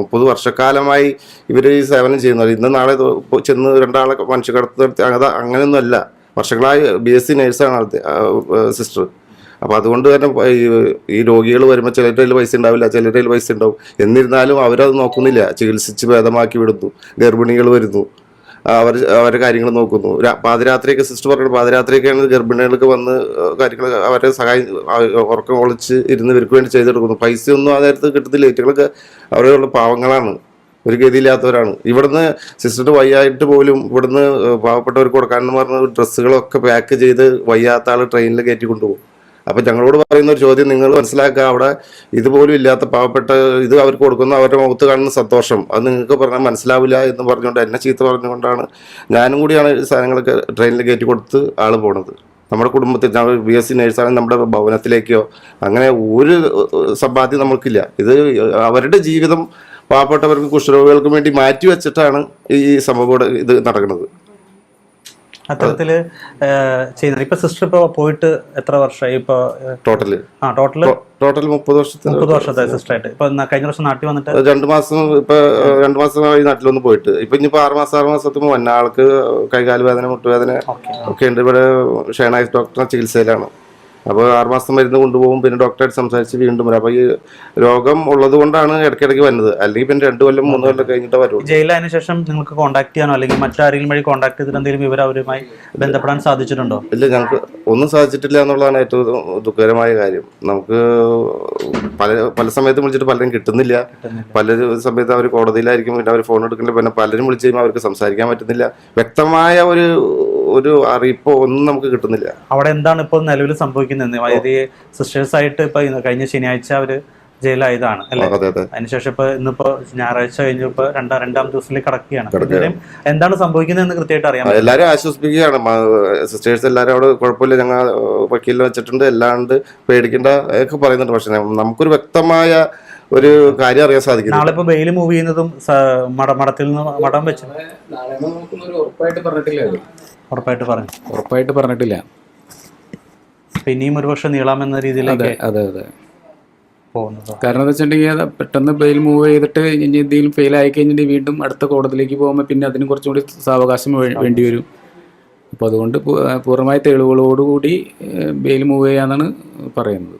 മുപ്പത് വർഷക്കാലമായി ഇവർ ഈ സേവനം ചെയ്യുന്നത്. ഇന്ന് നാളെ ചെന്ന് രണ്ടാളെ മനുഷ്യ കടത്ത് നടത്തി. അങ്ങനെയൊന്നുമല്ല. വർഷങ്ങളായി ബി എസ് സി നേഴ്സാണ് സിസ്റ്റർ. അപ്പോൾ അതുകൊണ്ട് തന്നെ ഈ രോഗികൾ വരുമ്പോൾ ചിലരുടെ കയ്യിൽ പൈസ ഉണ്ടാവില്ല ചിലരുടെ കയ്യിൽ പൈസ ഉണ്ടാവും. എന്നിരുന്നാലും അവരത് നോക്കുന്നില്ല. ചികിത്സിച്ച് ഭേദമാക്കി വിടുന്നു. ഗർഭിണികൾ വരുന്നു. അവർ അവരുടെ കാര്യങ്ങൾ നോക്കുന്നു. പാതിരാത്രിയൊക്കെ സിസ്റ്റർ പറഞ്ഞു പാതിരാത്രിയൊക്കെയാണ് ഗർഭിണികൾക്ക് വന്ന് കാര്യങ്ങൾ അവരെ സഹായം ഉറക്കം ഒളിച്ച് ഇരുന്ന് ഇവർക്ക് വേണ്ടി ചെയ്തെടുക്കുന്നു. പൈസയൊന്നും ആ നേരത്ത് കിട്ടത്തില്ല. ഇവറ്റകളൊക്കെ അവരുള്ള പാവങ്ങളാണ്. ഒരു ഗതിയില്ലാത്തവരാണ്. ഇവിടുന്ന് സിസ്റ്റർ വയ്യായിട്ട് പോലും ഇവിടുന്ന് പാവപ്പെട്ടവർക്ക് കൊടുക്കാനെന്ന് പറഞ്ഞ ഡ്രസ്സുകളൊക്കെ പാക്ക് ചെയ്ത് വയ്യാത്ത ആൾ ട്രെയിനിൽ കയറ്റി കൊണ്ടുപോകും. അപ്പം ഞങ്ങളോട് പറയുന്ന ഒരു ചോദ്യം നിങ്ങൾ മനസ്സിലാക്കുക അവിടെ ഇതുപോലും ഇല്ലാത്ത പാവപ്പെട്ട ഇത് അവർക്ക് കൊടുക്കുന്ന അവരുടെ മുഖത്ത് കാണുന്ന സന്തോഷം. അത് നിങ്ങൾക്ക് പറഞ്ഞാൽ മനസ്സിലാവില്ല എന്ന് പറഞ്ഞുകൊണ്ട് എന്നെ ചീത്ത പറഞ്ഞുകൊണ്ടാണ് ഞാനും കൂടിയാണ് സാധനങ്ങളൊക്കെ ട്രെയിനിൽ കയറ്റി കൊടുത്ത് ആൾ പോണത്. നമ്മുടെ കുടുംബത്തിൽ ഞങ്ങൾ ബി എസ് സി നേഴ്സാണെങ്കിൽ നമ്മുടെ ഭവനത്തിലേക്കോ അങ്ങനെ ഒരു സമ്പാദ്യം നമുക്കില്ല ഇത് അവരുടെ ജീവിതം പാവപ്പെട്ടവർക്ക് കുഷ്ഠരോഗികൾക്ക് വേണ്ടി മാറ്റി വെച്ചിട്ടാണ് ഈ സംഭവം ഇത് നടക്കുന്നത്. അത്തരത്തിൽ ചെയ്തത്. ഇപ്പൊ സിസ്റ്റർ ഇപ്പൊ പോയിട്ട് എത്ര വർഷമായി ഇപ്പൊ ടോട്ടൽ ആ ടോട്ടൽ ടോട്ടൽ മുപ്പത് വർഷത്തെ മുപ്പത് വർഷത്തെ സിസ്റ്റർ ആയിട്ട് ഇപ്പൊ കഴിഞ്ഞ വർഷം നാട്ടിൽ വന്നിട്ട്? രണ്ടു മാസം ഇപ്പൊ മാസം രണ്ടു മാസമായി നാട്ടിലൊന്ന് പോയിട്ട്. ഇപ്പൊ ഇനിയിപ്പോ ആറ് മാസം ആറ് മാസത്തുമ്പോ വന്ന ആൾക്ക് കൈകാൽ വേദന മുട്ടുവേദന ഒക്കെ ഉണ്ട്. ഇവിടെ ഷേണായി ഡോക്ടറെ ചികിത്സയിലാണ്. അപ്പോൾ ആറ് മാസം മരുന്ന് കൊണ്ടുപോകും പിന്നെ ഡോക്ടറായിട്ട് സംസാരിച്ച് വീണ്ടും വരും. അപ്പോൾ ഈ രോഗം ഉള്ളത് കൊണ്ടാണ് ഇടയ്ക്കിടയ്ക്ക് വരുന്നത്. അല്ലെങ്കിൽ പിന്നെ രണ്ട് കൊല്ലം മൂന്ന് കൊല്ലം കഴിഞ്ഞിട്ട് വരും ജയിലതിന് ശേഷം നിങ്ങൾക്ക് കോൺടാക്ട് ചെയ്യാനോ അല്ലെങ്കിൽ മറ്റാരെങ്കിലും വഴി കോൺടാക്ട് ചെയ്തിട്ട് എന്തെങ്കിലും വിവരം അവരുമായി ബന്ധപ്പെടാൻ സാധിച്ചിട്ടുണ്ടോ? ഇല്ല ഞങ്ങൾക്ക് ഒന്നും സാധിച്ചിട്ടില്ല എന്നുള്ളതാണ് ഏറ്റവും ദുഃഖകരമായ കാര്യം. നമുക്ക് പല പല സമയത്തും വിളിച്ചിട്ട് പലരും കിട്ടുന്നില്ല. കിട്ടുന്നില്ല. പല സമയത്ത് അവർ കോടതിയിലായിരിക്കും പിന്നെ അവർ ഫോൺ എടുക്കുന്നില്ല. പിന്നെ പലരും വിളിച്ച് കഴിയുമ്പോൾ അവർക്ക് സംസാരിക്കാൻ പറ്റുന്നില്ല. വ്യക്തമായ ഒരു ഒരു അറിയിപ്പോ ഒന്നും നമുക്ക് കിട്ടുന്നില്ല. അവിടെ എന്താണ് ഇപ്പോൾ നിലവിൽ സംഭവിക്കുന്നത്? വൈദ്യ സിസ്റ്റേഴ്സ് ആയിട്ട് ഇപ്പൊ കഴിഞ്ഞ ശനിയാഴ്ച അവർ ജയിലായതാണ് അല്ലെ? അതിനുശേഷം ഇപ്പൊ ഇന്നിപ്പോ ഞായറാഴ്ച കഴിഞ്ഞപ്പോ രണ്ടാം രണ്ടാം ദിവസത്തിൽ കടക്കുകയാണ്. എന്താണ് സംഭവിക്കുന്നതെന്ന് കൃത്യമായിട്ട് അറിയാം എല്ലാരും ആശ്വസിപ്പിക്കുകയാണ്. സിസ്റ്റേഴ്സ് എല്ലാരും അവിടെ കുഴപ്പമില്ല. ഞങ്ങൾ വക്കീലിൽ വെച്ചിട്ടുണ്ട്. എല്ലാണ്ട് പേടിക്കേണ്ട ഒക്കെ പറയുന്നുണ്ട്. പക്ഷെ നമുക്കൊരു വ്യക്തമായ ഒരു കാര്യം അറിയാൻ സാധിക്കും നാളെ ഇപ്പൊ ബെയിൽ മൂവ് ചെയ്യുന്നതും സ- മട മഠത്തിൽ നിന്ന് മടം വെച്ച്. ഉറപ്പായിട്ട് പറഞ്ഞിട്ടില്ല. ഉറപ്പായിട്ട് പറഞ്ഞു. ഉറപ്പായിട്ട് പറഞ്ഞിട്ടില്ല. പിന്നെയും ഒരുപക്ഷെ നീളാമെന്ന അതെ അതെ അതെ. പോകുന്നത്. കാരണം എന്താ വെച്ചിട്ടുണ്ടെങ്കിൽ പെട്ടെന്ന് ബെയിൽ മൂവ് ചെയ്തിട്ട് ഇനി എന്തെങ്കിലും ഫെയിൽ ആയി കഴിഞ്ഞിട്ട് വീണ്ടും അടുത്ത കോടതിയിലേക്ക് പോകുമ്പോൾ പിന്നെ അതിന് കുറച്ചും കൂടി സാവകാശം വേണ്ടി വരും. അപ്പോൾ അതുകൊണ്ട് പൂർണമായ തെളിവുകളോടുകൂടി ബെയിൽ മൂവ് ചെയ്യാന്നാണ് പറയുന്നത്.